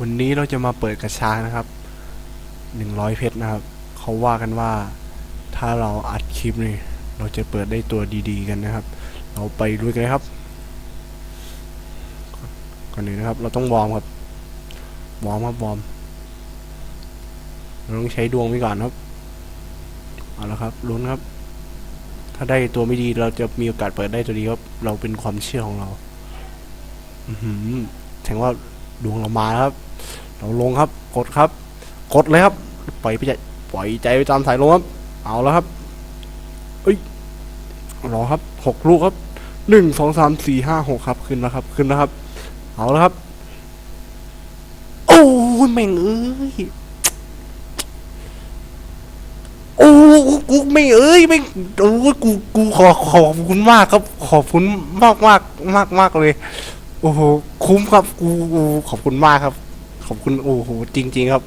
วันนี้เราจะมาเปิดกระชากนะครับหนึ่งร้อยเพชรนะครับ เขาว่ากันว่าถ้าเราอัดคลิปนี่เราจะเปิดได้ตัวดีๆกันนะครับ เราไปลุยกันเลยครับ ก่อนอื่นนะครับ เราต้องวอร์มครับ วอร์มครับวอร์ม เราต้องใช้ดวงไปก่อนครับ เอาละครับลุ้นครับ ถ้าได้ตัวไม่ดีเราจะมีโอกาสเปิดได้ตัวดีครับ เราเป็นความเชื่อของเรา อือหือแสดงว่าดวงเรามาครับ เราลงครับ กดครับ กดเลยครับ ปล่อยไปใจปล่อยใจไปตามสายลมครับ เอาแล้วครับเอ้ยรอครับหกลูกครับหนึ่งสองสามสี่ห้าหกครับขึ้นแล้วครับ ขึ้นแล้วครับ เอาแล้วครับ โอ้ยแม่งเอ้ยโอ้กูไม่เอ้ยไม่โอ้กูกูขอขอบคุณมากครับ ขอบคุณมากมากมากมากเลย โอ้โหคุ้มครับ กูขอบคุณมากครับ ขอบคุณโอ้โหจริง ๆ ครับ